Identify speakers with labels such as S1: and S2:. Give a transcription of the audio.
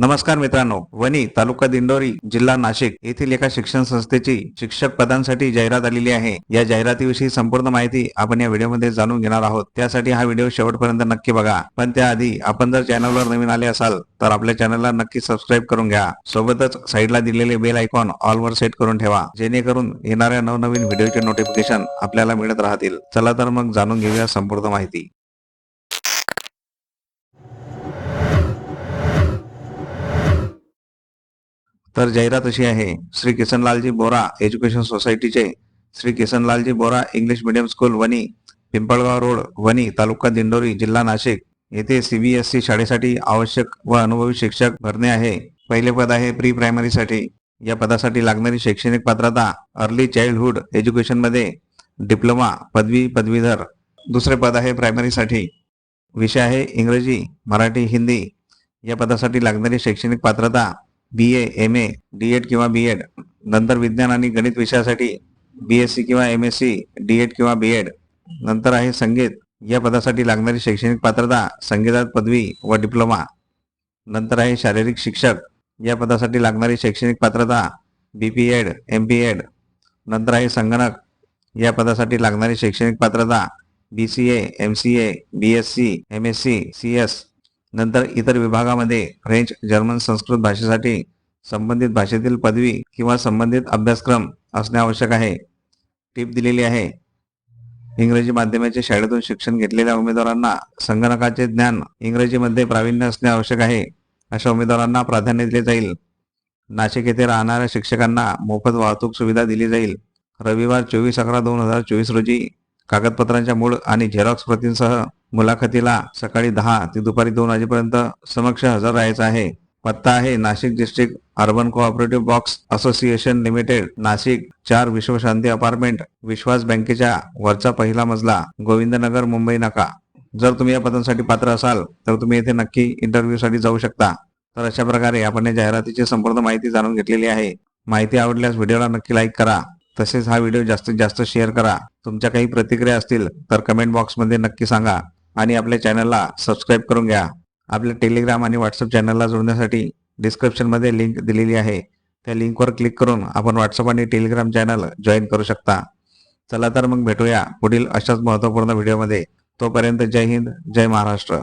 S1: नमस्कार मित्रांनो वणी तालुका दिंडोरी जिल्हा नाशिक येथील एका शिक्षण संस्थेची शिक्षक पदांसाठी जाहिरात आलेली आहे. या जाहिरातीविषयी संपूर्ण माहिती आपण या व्हिडिओमध्ये जाणून घेणार आहोत. त्यासाठी हा व्हिडिओ शेवटपर्यंत नक्की बघा. पण त्याआधी आपण जर चॅनलवर नवीन आले असाल तर आपल्या चॅनलला नक्की सबस्क्राईब करून घ्या. सोबतच साईडला दिलेले बेल आयकॉन ऑलवर सेट करून ठेवा. जेणेकरून येणाऱ्या नवनवीन व्हिडिओचे नोटिफिकेशन आपल्याला मिळत राहतील. चला तर मग जाणून घेऊया संपूर्ण माहिती. तर जाहिरात अशी आहे श्री किसनलालजी बोरा एज्युकेशन सोसायटीचे Shri Kisanlalji Bora English medium school Vani Pimpalgaon road Vani taluka Dindori जिल्हा नाशिक. येथे सीबीएसई शाळेसाठी आवश्यक व अनुभवी शिक्षक भरणे आहे. पहिले पद आहे प्री प्रायमरीसाठी. या पदासाठी लागणारी शैक्षणिक पात्रता अर्ली चाइल्डहुड एज्युकेशनमध्ये डिप्लोमा पदवी पदवीधर. दुसरे पद आहे प्रायमरीसाठी. विषय आहे इंग्रजी मराठी हिंदी. या पदासाठी लागणारी शैक्षणिक पात्रता B A M A D Ed किंवा बी एड नंतर विज्ञान आणि गणित विषयासाठी बी एस सी किंवा M S C D Ed किंवा बी एड नंतर आहे संगीत. या पदासाठी लागणारी शैक्षणिक पात्रता संगीतात पदवी व डिप्लोमा. नंतर आहे शारीरिक शिक्षक. या पदासाठी लागणारी शैक्षणिक पात्रता B P Ed M P Ed नंतर आहे संगणक. या पदासाठी लागणारी शैक्षणिक पात्रता B C A M C A B S C M S C C S नंतर इतर विभागामध्ये फ्रेंच जर्मन संस्कृत भाषेसाठी संबंधित भाषेतील पदवी किंवा संबंधित अभ्यासक्रम असणे आवश्यक आहे. टीप दिलेली आहे. इंग्रजी माध्यमाच्या शाळेतून शिक्षण घेतलेल्या उमेदवारांना संगणकाचे ज्ञान इंग्रजीमध्ये प्रावीण्य असणे आवश्यक आहे अशा उमेदवारांना प्राधान्य दिले जाईल. नाशिक येथे राहणाऱ्या शिक्षकांना मोफत वाहतूक सुविधा दिली जाईल. रविवार चोवीस अकरा दोन हजार चोवीस रोजी कागदपत्रांच्या मूळ आणि झेरॉक्स प्रतींसह मुलाखतीला सकाळी दहा ते दुपारी दोन वाजेपर्यंत समक्ष हजर राहायचं आहे. पत्ता आहे Nashik district urban cooperative box association limited Nashik चार विश्वशांती अपार्टमेंट विश्वास बँकेच्या वरचा पहिला मजला गोविंदनगर मुंबई नाका. जर तुम्ही या पदांसाठी पात्र असाल तर तुम्ही येथे नक्की इंटरव्ह्यूसाठी जाऊ शकता. तर अशा प्रकारे आपण या जाहिरातीची संपूर्ण माहिती जाणून घेतलेली आहे. माहिती आवडल्यास व्हिडिओला नक्की लाईक करा. तसेच हा व्हिडिओ जास्तीत जास्त शेअर करा. तुमच्या काही प्रतिक्रिया असतील तर कमेंट बॉक्समध्ये नक्की सांगा. आणि आपल्या चॅनलला सबस्क्राईब करून घ्या. आपल्या टेलिग्राम आणि व्हॉट्सअप चॅनलला जोडण्यासाठी डिस्क्रिप्शनमध्ये लिंक दिलेली आहे. त्या लिंकवर क्लिक करून आपण व्हॉट्सअप आणि टेलिग्राम चॅनल जॉईन करू शकता. चला तर मग भेटूया पुढील अशाच महत्त्वपूर्ण व्हिडिओमध्ये तोपर्यंत जय हिंद जय महाराष्ट्र.